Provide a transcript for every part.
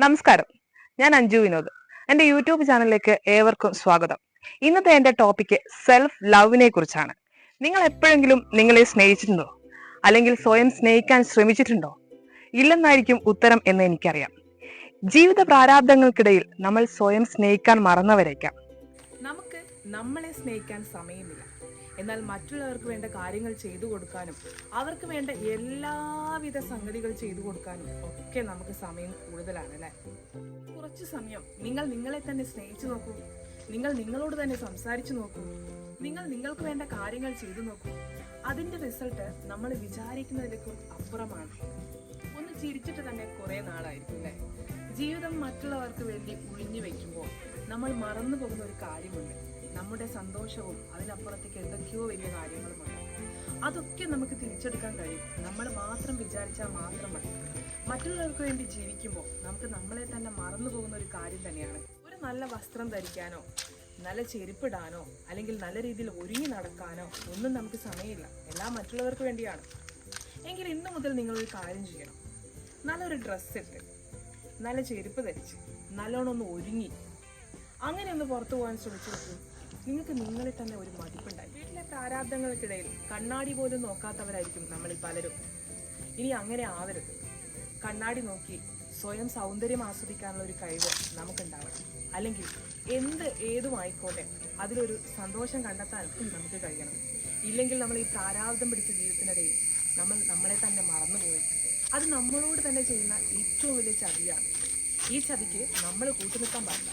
നമസ്കാരം. ഞാൻ അഞ്ജു വിനോദ്. എന്റെ യൂട്യൂബ് ചാനലിലേക്ക് ഏവർക്കും സ്വാഗതം. ഇന്നത്തെ എന്റെ ടോപ്പിക് സെൽഫ് ലവിനെ കുറിച്ചാണ്. നിങ്ങൾ എപ്പോഴെങ്കിലും നിങ്ങളെ സ്നേഹിച്ചിട്ടുണ്ടോ? അല്ലെങ്കിൽ സ്വയം സ്നേഹിക്കാൻ ശ്രമിച്ചിട്ടുണ്ടോ? ഇല്ലെന്നായിരിക്കും ഉത്തരം എന്ന് എനിക്കറിയാം. ജീവിത പ്രാരാബ്ദങ്ങൾക്കിടയിൽ നമ്മൾ സ്വയം സ്നേഹിക്കാൻ മറന്നവരേക്കാം. നമുക്ക് നമ്മളെ സ്നേഹിക്കാൻ സമയമില്ല. എന്നാൽ മറ്റുള്ളവർക്ക് വേണ്ട കാര്യങ്ങൾ ചെയ്തു കൊടുക്കാനും അവർക്ക് വേണ്ട എല്ലാവിധ സംഗതികൾ ചെയ്തു കൊടുക്കാനും ഒക്കെ നമുക്ക് സമയം കൂടുതലാണ് അല്ലേ? കുറച്ച് സമയം. നിങ്ങൾ നിങ്ങളെ തന്നെ സ്നേഹിച്ചു നോക്കൂ. നിങ്ങൾ നിങ്ങളോട് തന്നെ സംസാരിച്ചു നോക്കൂ. നിങ്ങൾ നിങ്ങൾക്ക് വേണ്ട കാര്യങ്ങൾ ചെയ്തു നോക്കൂ. അതിന്റെ റിസൾട്ട് നമ്മൾ വിചാരിക്കുന്നതിലേക്കും അപ്പുറമാണ്. ഒന്ന് ചിരിച്ചിട്ട് തന്നെ കുറേ നാളായിരിക്കും അല്ലേ? ജീവിതം മറ്റുള്ളവർക്ക് വേണ്ടി ഒഴിഞ്ഞു വെക്കുമ്പോൾ നമ്മൾ മറന്നു പോകുന്ന ഒരു കാര്യമുണ്ട്. നമ്മുടെ സന്തോഷവും അതിനപ്പുറത്തേക്ക് എന്തൊക്കെയോ വലിയ കാര്യങ്ങളുമുണ്ട്. അതൊക്കെ നമുക്ക് തിരിച്ചെടുക്കാൻ കഴിയും. നമ്മൾ മാത്രം വിചാരിച്ചാൽ മാത്രം മതി. മറ്റുള്ളവർക്ക് വേണ്ടി ജീവിക്കുമ്പോൾ നമുക്ക് നമ്മളെ തന്നെ മറന്നു പോകുന്ന ഒരു കാര്യം തന്നെയാണ്. ഒരു നല്ല വസ്ത്രം ധരിക്കാനോ നല്ല ചെരുപ്പിടാനോ അല്ലെങ്കിൽ നല്ല രീതിയിൽ ഒരുങ്ങി നടക്കാനോ ഒന്നും നമുക്ക് സമയമില്ല. എല്ലാം മറ്റുള്ളവർക്ക് വേണ്ടിയാണ്. എങ്കിൽ ഇന്ന് മുതൽ നിങ്ങളൊരു കാര്യം ചെയ്യണം. നല്ലൊരു ഡ്രസ്സ് ഇട്ട് നല്ല ചെരുപ്പ് ധരിച്ച് നല്ലോണം ഒന്ന് ഒരുങ്ങി അങ്ങനെ ഒന്ന് പുറത്തു പോകാൻ ശ്രമിച്ചു നോക്കൂ. നിങ്ങൾക്ക് നിങ്ങളിൽ തന്നെ ഒരു മതിപ്പുണ്ടായി. വീട്ടിലെ പ്രാരാബ്ദങ്ങൾക്കിടയിൽ കണ്ണാടി പോലും നോക്കാത്തവരായിരിക്കും നമ്മളിൽ പലരും. ഇനി അങ്ങനെ ആവരുത്. കണ്ണാടി നോക്കി സ്വയം സൗന്ദര്യം ആസ്വദിക്കാനുള്ള ഒരു കഴിവ് നമുക്കുണ്ടാവണം. അല്ലെങ്കിൽ എന്ത് ഏതുമായിക്കോട്ടെ അതിലൊരു സന്തോഷം കണ്ടെത്താനും നമുക്ക് കഴിയണം. ഇല്ലെങ്കിൽ നമ്മൾ ഈ പ്രാരാബ്ദം പിടിച്ച ജീവിതത്തിനിടയിൽ നമ്മൾ നമ്മളെ തന്നെ മറന്നുപോയി. അത് നമ്മളോട് തന്നെ ചെയ്യുന്ന ഏറ്റവും വലിയ ചതിയാണ്. ഈ ചതിക്ക് നമ്മൾ കൂട്ടുനിൽക്കാൻ പാടില്ല.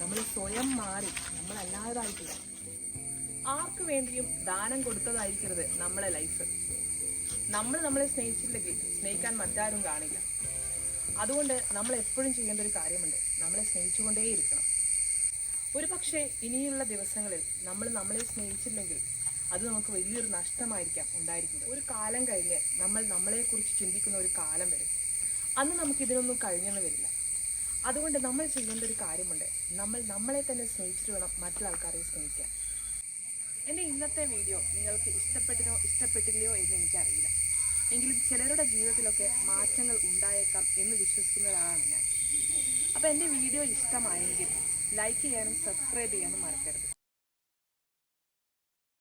നമ്മൾ സ്വയം മാറി നമ്മളല്ലാതായിട്ടില്ല ആർക്കു വേണ്ടിയും ദാനം കൊടുത്തതായിരിക്കരുത് നമ്മളെ ലൈഫ് നമ്മൾ നമ്മളെ സ്നേഹിച്ചില്ലെങ്കിൽ സ്നേഹിക്കാൻ മറ്റാരും കാണില്ല. അതുകൊണ്ട് നമ്മൾ എപ്പോഴും ചെയ്യേണ്ട ഒരു കാര്യമുണ്ട്. നമ്മളെ സ്നേഹിച്ചുകൊണ്ടേയിരിക്കണം ഒരു പക്ഷേ ഇനിയുള്ള ദിവസങ്ങളിൽ നമ്മൾ നമ്മളെ സ്നേഹിച്ചില്ലെങ്കിൽ അത് നമുക്ക് വലിയൊരു നഷ്ടമായിരിക്കാം ഉണ്ടായിരിക്കുന്നത്. ഒരു കാലം കഴിഞ്ഞ് നമ്മൾ നമ്മളെക്കുറിച്ച് ചിന്തിക്കുന്ന ഒരു കാലം വരും. അന്ന് നമുക്ക് ഇതിനൊന്നും കഴിഞ്ഞെന്ന് വരില്ല. അതുകൊണ്ട് നമ്മൾ ചെയ്യേണ്ട ഒരു കാര്യമുണ്ട്. നമ്മൾ നമ്മളെ തന്നെ സ്നേഹിച്ചിട്ട് വേണം മറ്റുള്ള ആൾക്കാരെ സ്നേഹിക്കാൻ. എന്റെ ഇന്നത്തെ വീഡിയോ നിങ്ങൾക്ക് ഇഷ്ടപ്പെട്ടിനോ ഇഷ്ടപ്പെട്ടില്ലയോ എന്ന് എനിക്കറിയില്ല. എങ്കിലും ചിലരുടെ ജീവിതത്തിലൊക്കെ മാറ്റങ്ങൾ ഉണ്ടായേക്കാം എന്ന് വിശ്വസിക്കുന്ന ഒരാളാണ് ഞാൻ. അപ്പോൾ എന്റെ വീഡിയോ ഇഷ്ടമായെങ്കിൽ ലൈക്ക് ചെയ്യാനും സബ്സ്ക്രൈബ് ചെയ്യാനും മറക്കരുത്.